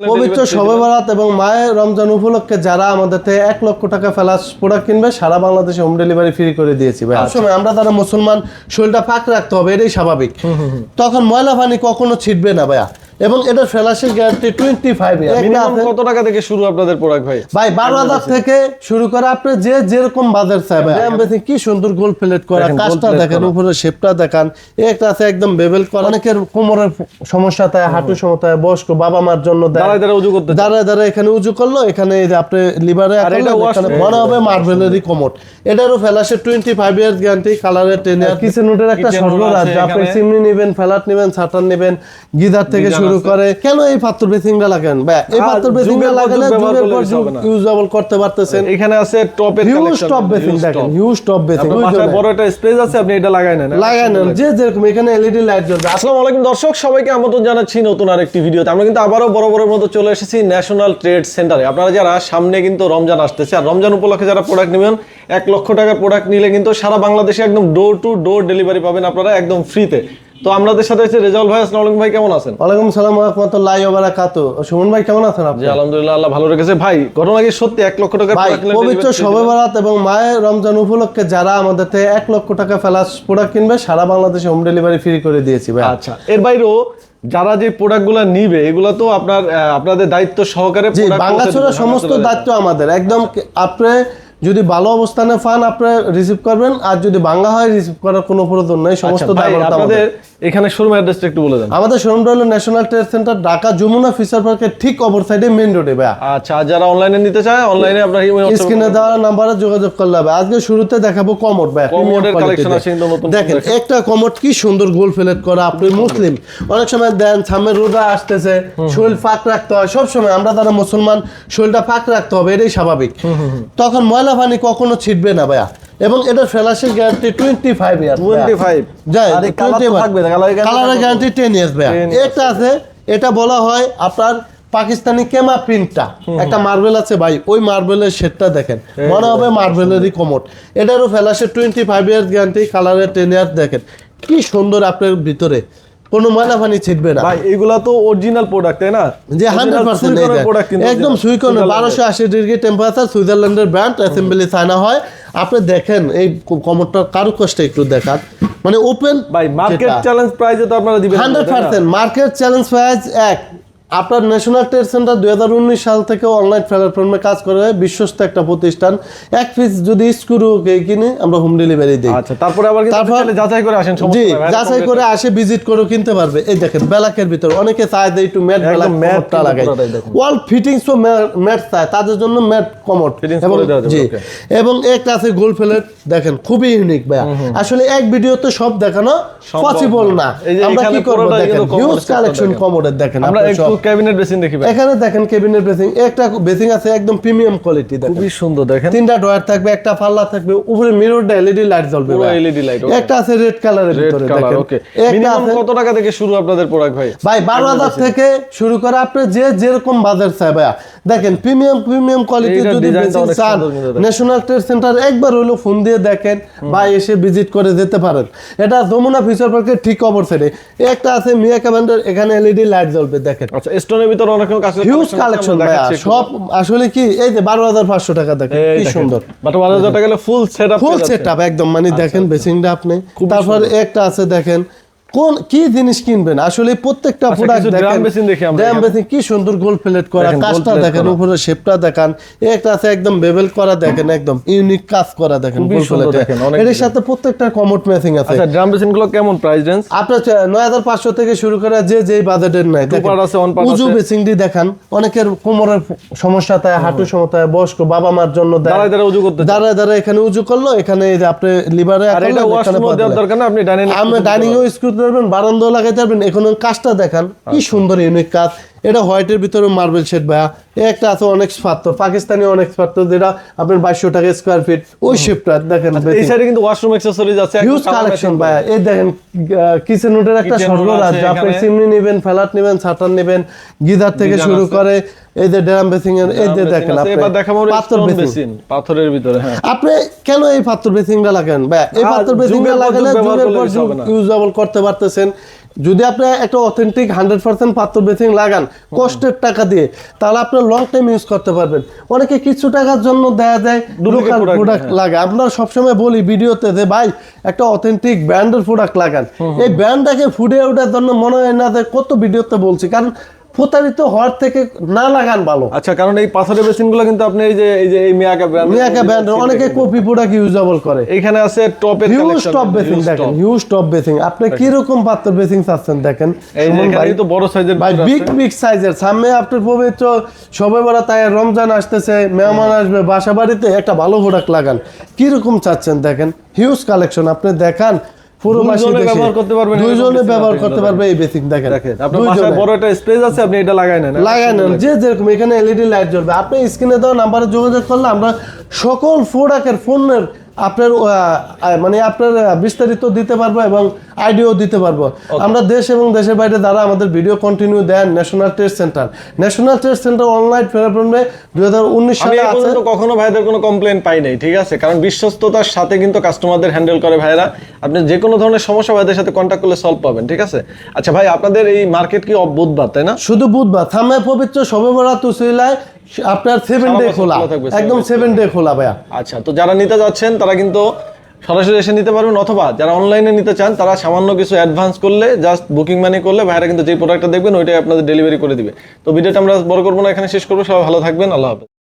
পবিত্র শবে বরাত এবং মায়ের রমজান উপলক্ষে যারা আমাদের থেকে এক লক্ষ টাকা ফেলাস প্রোডাক্ট কিনবে সারা বাংলাদেশে হোম ডেলিভারি ফ্রি করে দিয়েছি ভাই। সময় আমরা তারা মুসলমান শরীরটা ফাঁক রাখতে হবে এটাই স্বাভাবিক। তখন ময়লা পানি কখনো ছিটবে না ভাইয়া। এবং এটা ফেলাসের গ্যারান্টি টোয়েন্টি ফাইভ মিনিমাম কত টাকা থেকে শুরু আপনাদের প্রোডাক্ট ভাই? ভাই বারো হাজার থেকে শুরু করে আপনি যে যেরকম বাজার চাই ভাই কি সুন্দর গোল প্লেট করা কাজটা দেখেন উপরে শেপটা দেখান। একটা আছে একদম বেবেল করা। অনেকের কোমরের সমস্যা থাকে হাঁটু সমস্যা বয়স্ক বাবা মার জন্য দাঁড়ায় দাঁড়ায় উজু করতে দাঁড়ায় দাঁড়ায় এখানে উজু করল এখানে এই যে আপনি লিভারে মনে হবে মার্বেলেরই কমোড এটারও ফেলাসের টোয়েন্টি ফাইভ ইয়ার গ্যারান্টি কালারের টেন ইয়ার কিচেন উডের একটা আছে আপনি। চিমনি নেবেন ফ্ল্যাট নেবেন ছাটার নেবেন গিজার থেকে গিজার শুরু করে কেন এই পাত্র বেসিংটা লাগান? ভাই এই পাত্র বেসিংটা লাগালে যুগের পর যুগ ইউজেবল করতে পারতেছেন। এখানে আছে টপের হিউজ টপ বেসিং দেখেন হিউজ টপ বেসিং বড় একটা স্পেস আছে আপনি এটা লাগাই নেন হ্যাঁ? লাগায় নেন যে যেরকম এখানে এলইডি লাইট জ্বলবে। আসসালামু আলাইকুম দর্শক সবাইকে আমন্ত্রণ জানাচ্ছি নতুন আরেকটি ভিডিওতে। আমরা কিন্তু আবারও বড় বড় মতো চলে এসেছি ন্যাশনাল ট্রেড সেন্টারে আপনারা যারা সামনে কিন্তু রমজান আসতেছে আর রমজান উপলক্ষে যারা প্রোডাক্ট নেবেন এক লক্ষ টাকার প্রোডাক্ট নিলে কিন্তু সারা বাংলাদেশে একদম ডোর টু ডোর ডেলিভারি পাবেন আপনারা একদম ফ্রিতে তো আমাদের সাথে হচ্ছে রেজাউল ভাই আসসালামু আলাইকুম ভাই কেমন আছেন? ওয়ালাইকুম সালাম রহমতুল্লাহ বারাকাতু সুমন ভাই কেমন আছেন আপনি? জি আলহামদুলিল্লাহ আল্লাহ ভালো রেখেছে। ভাই ঘটনা কি সত্যি? এক লক্ষ টাকার ভাই পবিত্র শবে বরাত এবং মায়ের রমজান উপলক্ষে যারা আমাদের থেকে এক লক্ষ টাকা ফেলাস প্রোডাক্ট কিনবে সারা বাংলাদেশে হোম ডেলিভারি ফ্রি করে দিয়েছি ভাই। আচ্ছা এর বাইরেও যারা যে প্রোডাক্টগুলো নিবে এগুলো তো আপনার আপনাদের দায়িত্ব সহকারে বাংলাছড়া দিবেন, সমস্ত দায়িত্ব আমাদের। একদম আপনি যদি ভালো অবস্থানে ফান আপনি রিসিভ করবেন। আর যদি ভাঙ্গা হয় রিসিভ করার কোনো প্রয়োজন নেই। আচ্ছা, সমস্ত দায়িত্ব আমাদের। এখানে শোরুম অ্যাড্রেসটা একটু বলে দেন। আমাদের শোরুমটা হলো national trade centre Dhaka Jamuna future পার্কের ঠিক অপর সাইডে মেইন রোডে ভাই আচ্ছা যারা অনলাইনে নিতে চায় অনলাইনে আপনার স্ক্রিনে দেওয়া নাম্বারে যোগাযোগ করলে হবে। আজকে শুরুতে দেখাবো কমোড ভাই কমোডের কালেকশন আছে নতুন দেখেন একটা কমোড কি সুন্দর গোল ফেলেট করা আপনি মুসলিম। অনেক সময় দেন সামনে রোজা আসতেছে শরীর ফাঁক রাখতে হয়। সব সময় আমরা তারা মুসলমান শরীরটা ফাঁক রাখতে হবে এটাই স্বাভাবিক। তখন ময়লা পানি কখনো ছিটবে না ভাইয়া। এবং এটা ফেলাসের গ্যারান্টি টোয়েন্টি ফাইভ ইয়ার 25 যাই আর এই তো থাকবে, colour এর guarantee কালারের গ্যারান্টি টেন ইয়ার্স ভাইয়া। এটা আছে এটা বলা হয় আপনার পাকিস্তানি কেমা প্রিন্টটা একটা মার্বেল আছে ভাই ওই মার্বেলের শেডটা দেখেন। মনে হবে মার্বেলেরই কমোট এটারও ফেলাসের টোয়েন্টি ফাইভ ইয়ার্স গ্যারান্টি কালারের টেন ইয়ার্স দেখেন। কি সুন্দর আপনার ভিতরে। কোনো ময়লা পানি ছিটবে না। ভাই এগুলা তো অরিজিনাল প্রোডাক্ট তাই না? যে হান্ড্রেড পার্সেন্ট একদম সুইকন বারোশো আশি ডিগ্রি টেম্পারেচার সুইজারল্যান্ডের ব্র্যান্ড অ্যাসেম্বলি চায়না হয়। আপনি দেখেন এই কমরটার কারুকষ্ট একটু দেখান। মানে ওপেন ভাই মার্কেট চ্যালেঞ্জ প্রাইসে তো আপনারা দিবেন hundred percent market challenge price এক। আপনার ন্যাশনাল ট্রেড সেন্টার দুই হাজার উনিশ সাল থেকে অনলাইন প্ল্যাটফর্মে কাজ করে বিশ্বস্ত একটা প্রতিষ্ঠান। এক পিস যদি স্ক্রু কিনে আমরা হোম ডেলিভারি দিই। আচ্ছা তারপরে আবার তারপর- যাচাই করে আসেন জি যাচাই করে আসে ভিজিট করে কিনতে পারবে। এই দেখেন ব্ল্যাকের ভিতর অনেকে চায় যে একটু ম্যাট ব্ল্যাক matte লাগাই। ওয়াল ফিটিংস তো ম্যাট চায় তাদের জন্য ম্যাট করে জি এবং একটা আছে গোল ফেলেট দেখেন খুবই ইউনিক ভাইয়া। আসলে এক ভিডিওতে সব দেখানো পসিবল না। আমরা কি করব দেখেন হিউজ কালেকশন কমোডের দেখেন। আমরা একটু। ক্যাবিনেট বেসিন দেখি এখানে দেখেন বেসিং একটা বেসিং আছে একদম প্রিমিয়াম কোয়ালিটি দেখেন। খুবই সুন্দর দেখেন। তিনটা ডয়ার থাকবে একটা পাল্লা থাকবে উপরে মিররটা এলইডি লাইট জ্বলবে পুরো ভাই। LED একটা আছে রেড কালারের ভিতরে দেখেন। ওকে মিনিমাম কত টাকা থেকে শুরু আপনাদের প্রোডাক্ট ভাই? ভাই বারো হাজার থেকে শুরু করে আপনি যে যেরকম বাজার চাই ভাইয়া। দেখেন প্রিমিয়াম প্রিমিয়াম কোয়ালিটি যদি বেসিং চান। ন্যাশনাল ট্রেড সেন্টার একবার হলো ফোন দিয়ে দেখেন বা এসে ভিজিট করে যেতে পারেন। এটা যমুনা ফিচার পার্কের ঠিক অপর সাইডে একটা আছে মিয়া ক্যাবেন্ডার এখানে এলইডি লাইট জ্বলবে দেখেন। আচ্ছা স্টোনের ভিতর অনেক কাছে হিউজ কালেকশন ভাইয়া সব আসলে কি এই যে বারো হাজার পাঁচশো টাকা দেখেন কি সুন্দর। বাট বারো হাজার টাকা গেলে ফুল সেটআপ ফুল সেটআপ একদম মানে আচ্ছা, দেখেন বেসিংটা আপনি। তারপর একটা আছে দেখেন কোন কি জিনিস কিনবেন? আসলে প্রত্যেকটা প্রোডাক্ট আচ্ছা, দেখেন ড্রাম বেসিন কি সুন্দর গোল প্লেট করা কাজটা দেখেন উপরে শেপটা দেখান। একটা আছে একদম বেবেল করা দেখেন একদম ইউনিক কাজ করা দেখেন গোল প্লেটে এর সাথে প্রত্যেকটা কমোড ম্যাচিং আছে। আচ্ছা ড্রাম বেসিনগুলো কেমন প্রাইস রেঞ্জ আপনার নয় হাজার পাঁচশো থেকে শুরু করে যে যেই বাজেটের নাই দেখেন। আছে, part উজু। বেসিং দেখান। অনেকের কোমরের সমস্যা থাকে হাঁটু সমস্যা বয়স্ক বাবা মার জন্য দাঁড়ায় দাঁড়ায় উজু করতে দাঁড়ায় দাঁড়ায় এখানে উজু করল এখানে এই যে আপনি লিভারে আর এটা ওয়াশরুম দেওয়ার দরকার না আপনি ডাইনিং আমরা ডাইনিং করবেন বারান্দাও লাগাইতে পারবেন এখন কাজটা দেখান কি আচ্ছা। সুন্দর ইউনিক কাজ এটা হোয়াইটের ভিতরে মার্বেল শেড ভাইয়া। এই একটা আছে অনেক পাত্র পাকিস্তানি অনেক পাত্র যেটা আপনার বাইশশো টাকা স্কোয়ার ফিট ওই শেপটা দেখেন আচ্ছা, এই সাইডে কিন্তু ওয়াশরুম অ্যাকসেসরিজ আছে হিউজ কালেকশন ভাইয়া। এই দেখেন কিচেন উডের একটা আছে আপনি চিমনি নেবেন ফ্ল্যাট নেবেন ছাটার নেবেন গিজার থেকে শুরু করে এই যে ড্রাম বেসিং এর এই যে দেখেন আপনি পাথর বেসিং বেসিন। পাথরের ভিতরে হ্যাঁ। আপনি কেন এই পাথর বেসিংটা লাগান ভাই এই পাথর বেসিংটা লাগালে যুগ যুগের পর ইউজেবল করতে পারতেছেন। যদি আপনি একটা অথেন্টিক হান্ড্রেড পার্সেন্ট পাথর বেথিং লাগান কষ্টের টাকা দিয়ে তাহলে আপনার লং টাইম ইউজ করতে পারবেন। অনেকে কিছু টাকার জন্য দেয়া যায় লোকাল প্রোডাক্ট লাগে। আমরা সবসময় বলি ভিডিওতে যে ভাই একটা অথেন্টিক ব্র্যান্ডের প্রোডাক্ট লাগান। এই ব্র্যান্ডটাকে ফুটে ওঠার জন্য মনে হয় না যে কত ভিডিওতে বলছি। কারণ প্রতারিত হওয়ার থেকে না লাগান ভালো। আচ্ছা কারণ এই পাথরের বেসিনগুলো কিন্তু আপনি এই যে এই যে এই মিয়াকা ব্র্যান্ড মিয়াকা ব্র্যান্ডের অনেকে কপি প্রোডাক্ট ইউজেবল করে। এইখানে আছে টপের হিউজ টপ বেসিং দেখেন হিউজ টপ বেসিং আপনি কি রকম পাথর বেসিং চাচ্ছেন দেখেন? এই যে এখানে তো বড় সাইজের ভাই বিগ বিগ সাইজের সামনে আপনার পবিত্র সবে বড় তাই রমজান আসতেছে মেহমান আসবে বাসা বাড়িতে একটা ভালো প্রোডাক্ট লাগান। কি রকম চাচ্ছেন দেখেন? হিউজ কালেকশন আপনি দেখান ব্যবহার করতে পারবেন, এরকম দুইজনে ব্যবহার করতে পারবে এই দেখেন। আপনার বড় একটা স্পেস আছে আপনি এটা লাগাই নেন লাগাই নেন। যে যেরকম এখানে এলইডি লাইট জ্বলবে। আপনি স্ক্রিনে দেওয়া নাম্বারে যোগাযোগ করলে আমরা সকল প্রোডাক্টের ফোনের আপনার মানে আপনার বিস্তারিত দিতে পারব এবং আইডিও দিতে পারব। আমরা দেশ এবং দেশের বাইরে দ্বারা আমাদের ভিডিও কন্টিনিউ দেন national trade centre national trade centre online ফেরাফ্রমে দুই হাজার উনিশ সালে পর্যন্ত কখনো ভাইদের কোনো কমপ্লেন পাই নাই ঠিক আছে? কারণ বিশ্বস্ততার সাথে কিন্তু কাস্টমারদের হ্যান্ডেল করে ভাইরা আপনি যে কোনো ধরনের সমস্যা ভাইদের সাথে কন্ট্যাক্ট করলে সলভ পাবেন ঠিক আছে? আচ্ছা ভাই আপনাদের এই মার্কেট কি বুধবার তাই না? শুধু বুধবার। থামে পবিত্র সবে বড়া তুসিলায় আপনার সেভেন ডে খোলা। একদম সেভেন ডে খোলা। ভাইয়া। আচ্ছা তো যারা নিতে যাচ্ছেন তারা কিন্তু সরাসরি এসে নিতে পারবেন অথবা যারা অনলাইনে নিতে চান তারা সামান্য কিছু অ্যাডভান্স করলে জাস্ট বুকিং মানি করলে ভাইরা কিন্তু যে প্রোডাক্টটা দেখবেন ওইটাই আপনাদের ডেলিভারি করে দিবে। তো ভিডিওটা আমরা বড় করব না এখানে শেষ করব সবাই ভালো থাকবেন আল্লাহ হাফেজ।